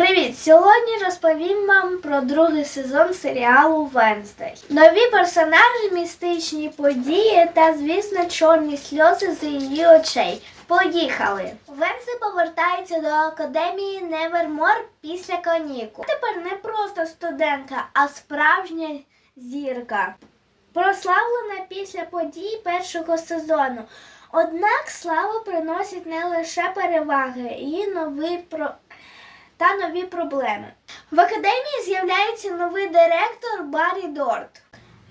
Привіт! Сьогодні розповім вам про другий сезон серіалу Венздей. Нові персонажі, містичні події та, звісно, чорні сльози з її очей. Поїхали! Венздей повертається до академії Невермор після канікул. Тепер не просто студентка, а справжня зірка. Прославлена після подій першого сезону. Однак слава приносить не лише переваги і новий про та нові проблеми. В академії з'являється новий директор Баррі Дорт.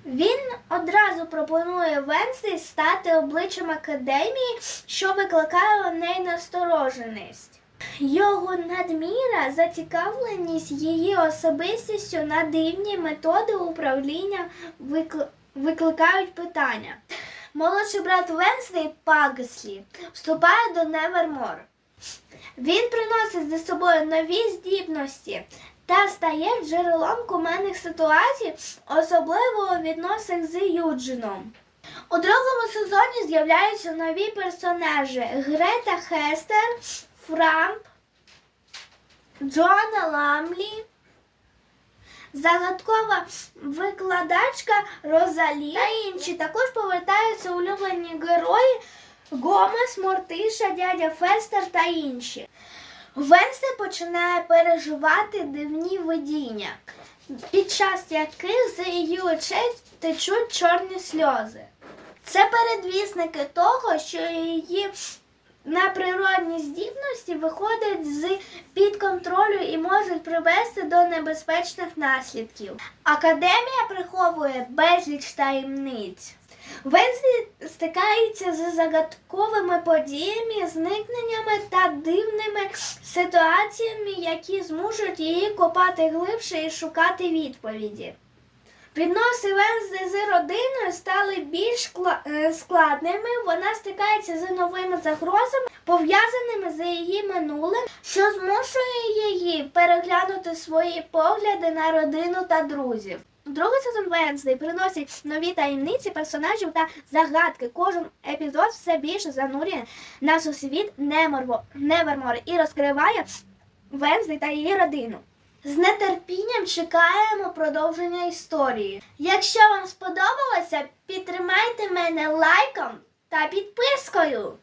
Він одразу пропонує Венсі стати обличчям академії, що викликає у неї настороженість. Його надміра зацікавленість її особистістю на дивні методи управління викли- викликають питання. Молодший брат Венслі Пагслі вступає до Невермор. Він приносить за собою нові здібності та стає джерелом кумедних ситуацій, особливо у відносинах з Юджином. У другому сезоні з'являються нові персонажі Грета Хестер, Фрамп, Джоанна Ламлі, загадкова викладачка Розалі та інші. Також повертаються улюблені герої Гомес, Мортиша, дядя Фестер та інші. Венсте починає переживати дивні видіння, під час яких з її очей течуть чорні сльози. Це передвісники того, що її наприродні здібності виходять з під контролю і можуть привести до небезпечних наслідків. Академія приховує безліч таємниць. Вензі стикається з загадковими подіями, зникненнями та дивними ситуаціями, які змушують її копати глибше і шукати відповіді. Відносини Вензи з родиною стали більш е, складними. Вона стикається з новими загрозами, пов'язаними з її минулим, що змушує її переглянути свої погляди на родину та друзів. Другий сезон Венздей приносить нові таємниці персонажів та загадки. Кожен епізод все більше занурює нас у світ Невермор і розкриває Венздей та її родину. З нетерпінням чекаємо продовження історії. Якщо вам сподобалося, підтримайте мене лайком та підпискою.